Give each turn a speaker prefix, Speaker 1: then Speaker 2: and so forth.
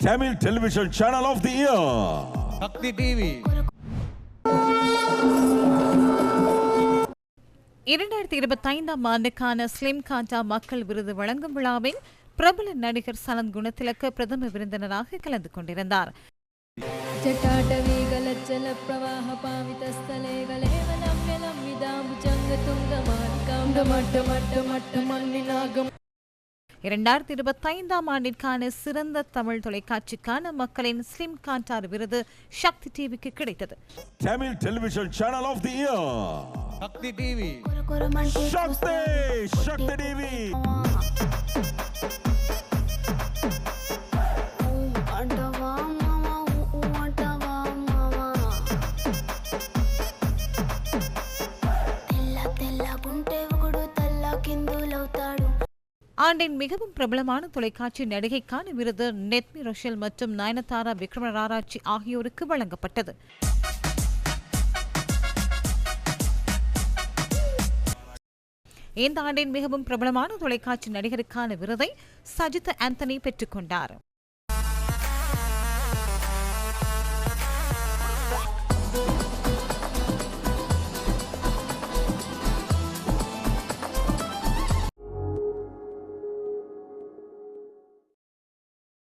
Speaker 1: Tamil Television Channel of the Year.
Speaker 2: Sakthi TV
Speaker 3: இரண்டாயிரத்தி இருபத்தி ஐந்தாம் ஆண்டுக்கான ஸ்லிம் காஞ்சா மக்கள் விருது வழங்கும் விழாவில் பிரபல நடிகர் சலந்த் குணத்திலக்க பிரதம விருந்தினராக கலந்து கொண்டிருந்தார் இரண்டாயிரத்தி இருபத்தி ஐந்தாம் ஆண்டிற்கான சிறந்த தமிழ் தொலைக்காட்சிக்கான மக்களின் ஸ்லிம் காண்டார் விருது சக்தி டிவிக்கு கிடைத்தது
Speaker 1: Tamil Television Channel of the Year.
Speaker 2: Shakti TV
Speaker 1: Shakti! Shakti TV!
Speaker 4: అంటవా మామ ఊ అంటవా మామ తెల్ల తెల్లగుంటే ఒకడు తెల్ల కిందులవుతాడు
Speaker 3: ஆண்டின் மிகவும் பிரபலமான தொலைக்காட்சி நடிகைக்கான விருது நெத்மி ரொஷல் மற்றும் நயனதாரா விக்ரமராராட்சி ஆகியோருக்கு வழங்கப்பட்டது. இந்த ஆண்டின் மிகவும் பிரபலமான தொலைக்காட்சி நடிகருக்கான விருதை சஜித் ஆந்தனி பெற்றுக்கொண்டார்.